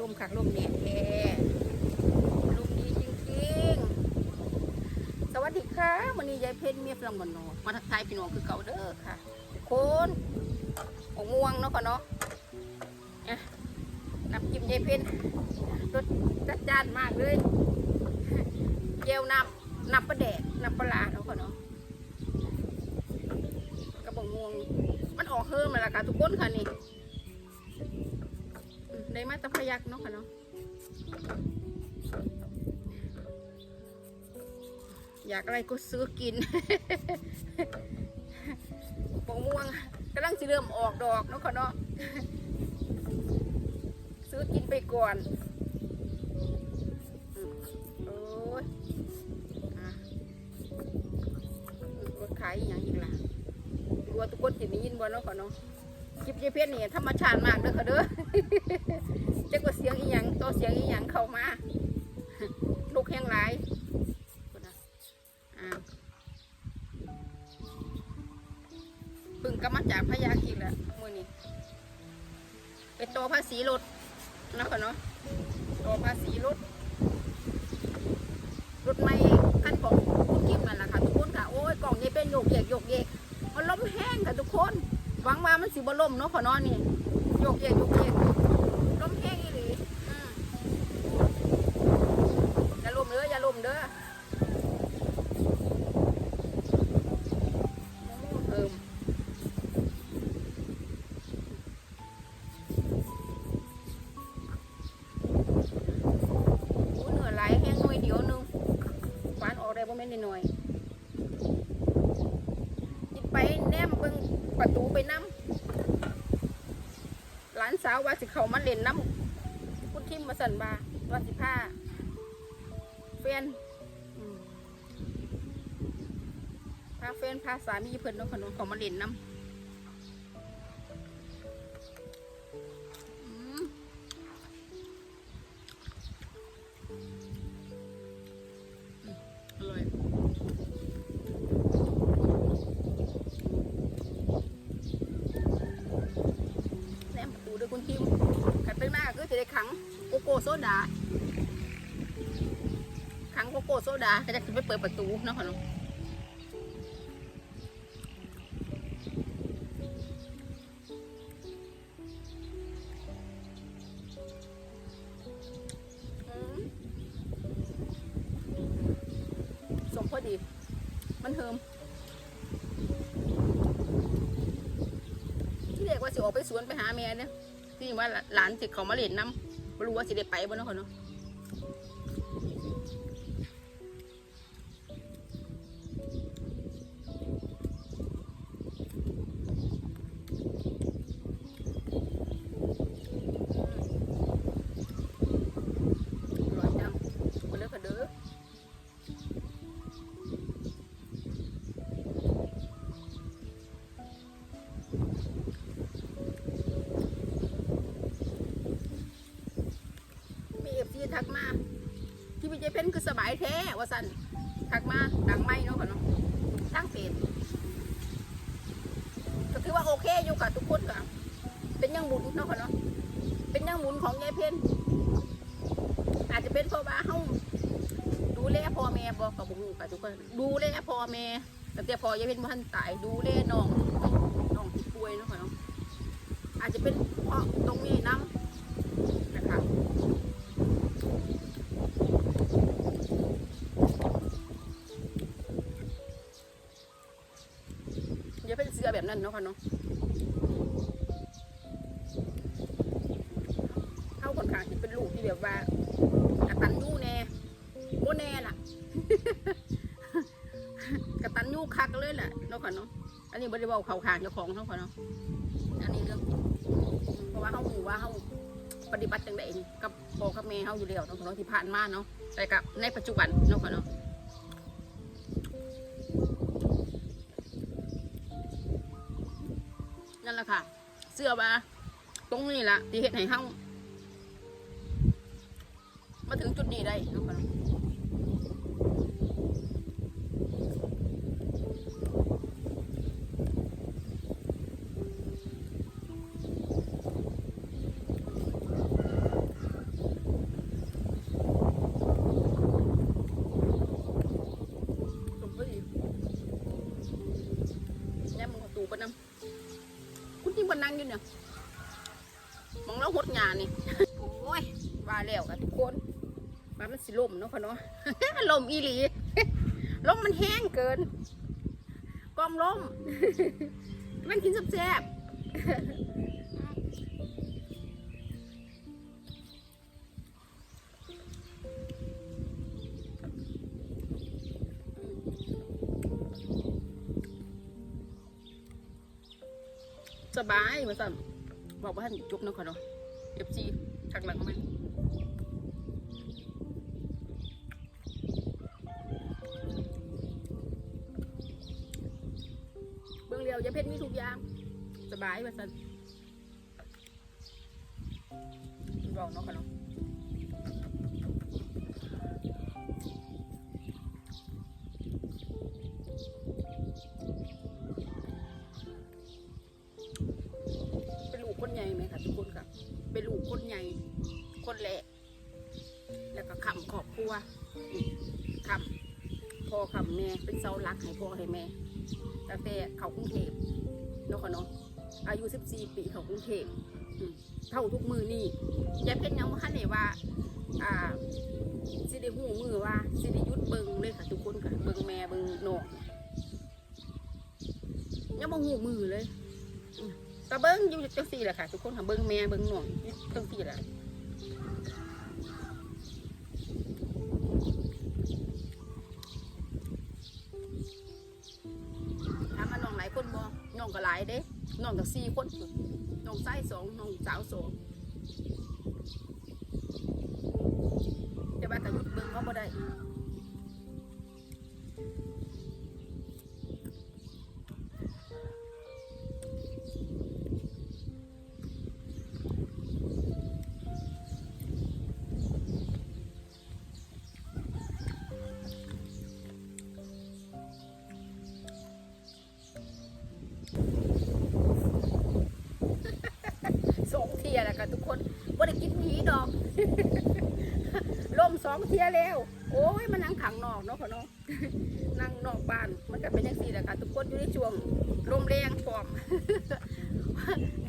ลมขักลมแหน่แท้ลมดีจริงๆ สวัสดีค่ะวันนี้ยายเพชรเมียฝรั่งบนนอมาทักทายพี่น้องคือเก่าเด้อค่ะคนของม่วงเนาะค่ะเนาะอ่น้ำจิ้มยายเพชรรสจัดจ้านมากเลยเจียวน้ำน้ำปลาแดกน้ำปลาเนาะค่ะเนาะกระบอกม่วงมันออกเฮิร์มแล้วค่ะทุกคนค่ะนี่ ได้มาตะพยักเนาะค่ะเนาะอยากอะไรก็ซื้อกินปองม่วงกำลังจะเริ่มออกดอกเนาะค่ะเนาะซื้อกินไปก่อนโอ้ยรถขายอย่างอีกล่ะรัวาทุกคนสิได้ยินบ่เนาะค่ะเนาะ คลิปเยเพชรนี่ธรรมชาติมากเด้อค่ะเด้อจักว่าเสียงอีหยังตัวเสียงอีหยังเข้ามาลูกแห้งหลายพึ่งก็มาจากพยาอีกแล้วมือนี้เป็นตัวภาษีรถนะค่ะเนาะตัวภาษีรถรถไม่ขั้นของคุณกิมนั่นแหละค่ะทุกคนค่ะโอ้ยกล่องนี้เป็นโยกเยกโยกเยกมันล้มแห้งค่ะทุกคน หวังว่ามันสิบ่ล่มเนาะขอเนอนนี่โยกเยกโยกเยก ล่นน้ำคุณทิมมาสั่นบาว่าสิพาเฟนพาเฟนพาสามีเพิ่นน้องขนมของมาเล่นน้ำ โซดาขังโกโก้โซดาก็จะขึ้นไปเปิดประตูเนาะนมอืมสมพอดี มันเทิมที่เรียกว่าสิออกไปสวนไปหาแม่เนี่ยที่ว่าหลานสิเขามาเล่นน้ำ ไม่รู้ว่าสิได้ไปบ่เนาะค่ะเนาะ เจเพ้นคือสบายแท้ว่าสันทักมาดังไม่เนาะค่ะเนาะตั้งเพจก็ถือว่าโอเคอยู่กับทุกคนค่ะ เป็นยังหมุนเนาะค่ะเนาะเป็นยังหมุนของยายเพ้นอาจจะเป็นเพราะว่าเฮาดูแลพ่อแม่บอกกับบุ้งกับทุกคนดูแลพ่อแม่ตั้งแต่พ่อยายเพ้นมันตายดูแลน้องน้องที่ป่วยเนาะค่ะเนาะอาจจะเป็นเพราะตรงนี้นํน นเสือแบบนั้นเนาะค่ะเนาะเข้าคนข้างที่เป็นลูกที่แบบว่ากระตันยูแน่โมแน่ล่ะ กระตันยูคักเลยแหละเนาะค่ะเนาะอันนี้บริวารเขาขางเจ้าของเนาะค่ะเนาะอันนี้เรื่องเพราะว่าเขาหูว่าเขาปฏิบัติจังไดนี่กับพ่อกับแม่เขาอยู่แล้วเนาะค่ะเนาะที่ผ่านมาเนาะแต่กับในปัจจุบันเนาะค่ะเนาะ สื้อมาตรงนี้ละที่เห็นให้เฮามาถึงจุดนี้ได้เนาะค่ะเนี่ แล้วกันทุกคนว่ามันสิลมเนาะพ่อเนาะลมอีหลีลมมันแห้งเกินกล้องลมมันกินแซ่บสบายมาสั่นบอกว่าท่านจุกเนาะพ่อเนาะเอฟซีทักหลังมา บายมาสันบอกเนาะพ่อเนาะเป็นลูกคนใหญ่ไหมคะทุกคนค่ะเป็นลูกคนใหญ่ คนแหละแล้วก็คำครอบครัวอืมคำพ่อคำแม่เป็นเสาหลักให้พ่อให้แม่ตั้งแต่เขากรุงเทพเนาะค่ะเนาะ อายุ 14 ปีเขากรุงเทพเท่าทุกมือนี่ยายเพชรยังว่าไหนว่า อ่าสิได้หูมือว่าสิได้ยุดเบิงเลยค่ะทุกคนค่ะเบิงแม่เบิงนองยังบ่หูมือเลยก็เบิ้งอยู่จังสี่แหละค่ะ ทุกคนค่ะเบิ้งแม่เบิ้งหน่วงอยู่จังสี่แหละถามาน้องหลายคนบ่น้องก็หลายเด้ น้องก็สี่คนน้องไส้สองน้องสาวสองแต่ว่าแต่ยุดเบิ่งเขาบ่ได้ ค่ะทุกคนบ่ได้กินหนีดอกลมสองเทียแล้ว โอ้ยมันนั่งขังนอกเนาะพ่อเนาะนั่งนอกบ้านมันก็เป็นอย่างสี่แหละค่ะทุกคนอยู่ในช่วงลมแรงฟอม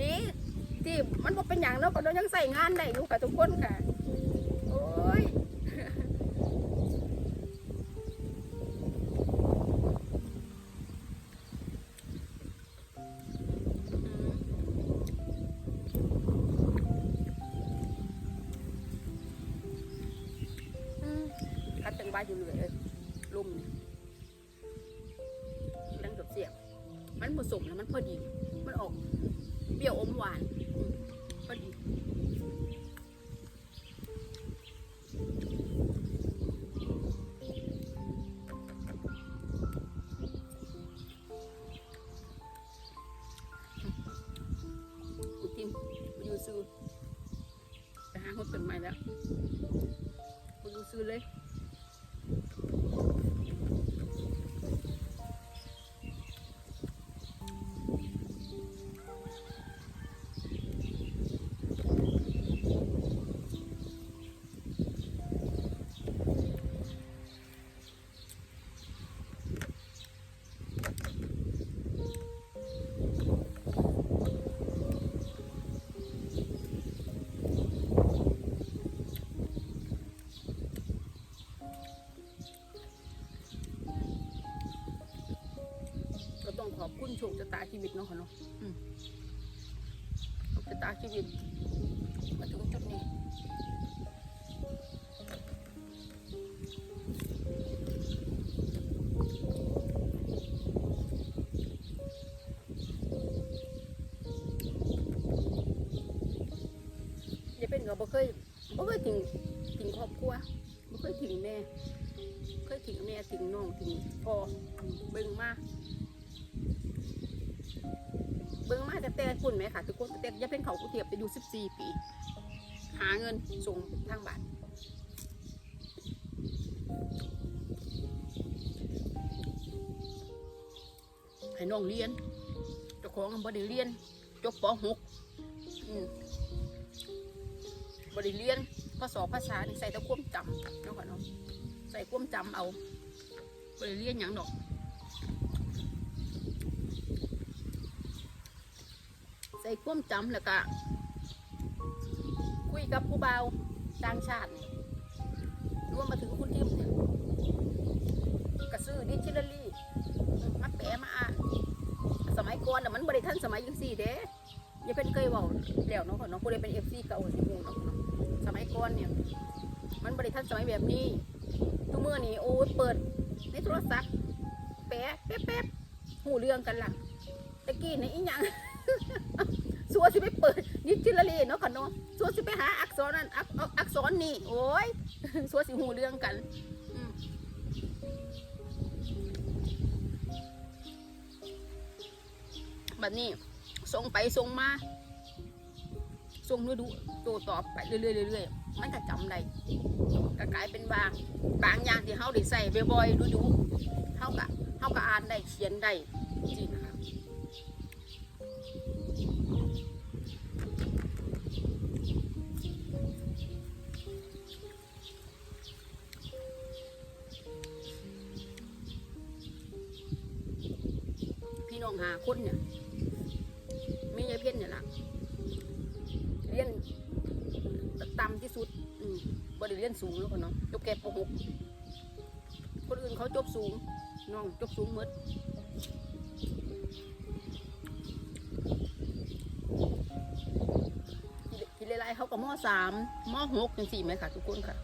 นี้ที่มันบ่เป็นอย่างเนาะก็ยังใส่งานได้อยู่ค่ะทุกคนค่ะ พอดี มันออกเปรี้ยวอมหวานพอดีอุทิมไปอยู่ซื้อไปหาคนต้นไม้แล้วไปอยู่ซื้อเลย โชคชะตาชีวิตเนาะค่ะเนาะอืมโชคชะตาชีวิต มาถึงจุดนี้อย่าเป็นก็บ่เคยบ่เคยทิ้งทิ้งครอบครัวบ่เคยทิ้งแม่เคยทิ้งแม่ทิ้งน้องทิ้งพ่อเบิ่งมา แต่คุณไหมค่ะทุกคนแต่ยาเป็นเขากูเทียบไปอยู่14ปี หาเงินส่งทางบ้านให้น้องเรียนเจ้าของบ่ได้เรียนจบป .6 อืมบ่ได้เรียนภาษาภาษาใส่ต่ควมจำเนาะค่ะเนาะใส่ควมจำเอาบ่ได้เรียนหยังดอก ส่ส่ความจำแล้วก็ คุยกับผู้เบาต่างชาตินี่รวมมาถึงคุณทิมเนี่ยกระซื้อดิจิทัลลี่มาแปะมาอ่านสมัยก่อนน่มันบริทันสมัยยังสี่เด้อยังเป็นเคยเว่าแล้วเนาะเนาะผู้ใดเป็นเอฟซีเก่าสิฮู้เนาะสมัยก่อนเนี่ย มันบริทันสมัยแบบนี้ ทุกเมื่อนี้โอ้เปิดในโทรศัพท์แปะแป๊บแป๊บหูเรื่องกันล่ะตะกี้ในอีหยัง สัวสิไปเปิดนิจิลลีเนาะค่ะเนาะสัวสิไปหาอักษรนั้นอักษรนี่โอ้ยสัวสิหูเรื่องกันอืมบัดนี้ส่งไปส่งมาส่งดูดูโตตอบไปเรื่อยๆเรื่อยๆมันก็จำได้ก็กลายเป็นบางบางอย่างที่เฮาได้ใส่บ่อยๆดูดูเฮาก็เฮาก็อ่านได้เขียนได้จริง องหาคนเนี่ยไมียายเพี้ยนเนี่ยล่ะเรียนต่ำที่สุดอืบริเรียนสูงแล้วคนเนาะจบแก่ปหกคนอื่นเขาจบสูงน้องจบสูงหมดกินหลายๆเขากับมสามมอหกจังสี่ไหมค่ะ ทุกคนค่ะ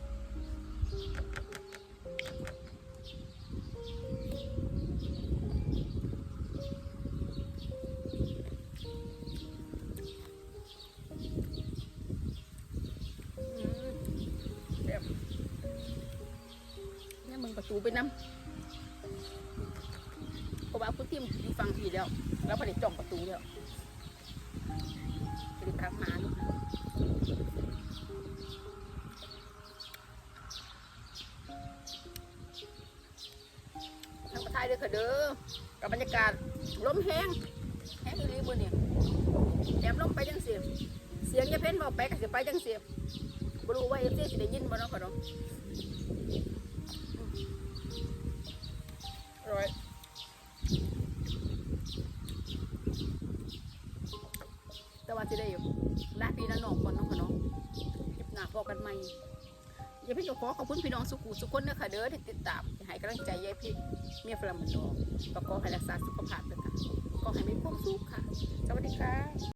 ถูไปน้ำเพราะว่าคุณทิมอยู่ฟังทีแล้ว แล้วพอดีจ่องประตูแล้วพอดีขับมาลูกทางประทายเลยค่ะเด้อกับบรรยากาศลมแห้งแห้งอีหลีบนเนี่ยแถมลงไปจังเสียเสียงจะเพ้นบอกไปกับเสียไปจังเสียบรู้ว่าเอฟซีสิได้ยินบ่เนาะค่ะเนาะ กันใหม่ยาเพิ่งขอขอบคุณพี่น้องสุขุสุขคนเด้อค่ะเด้อที่ติดตามให้กำลังใจยายพี่เมียฝรั่งมันดอกก็ขอให้รักษาสุขภาพด้วยค่ะขอให้มีความสุขค่ะ สวัสดีค่ะ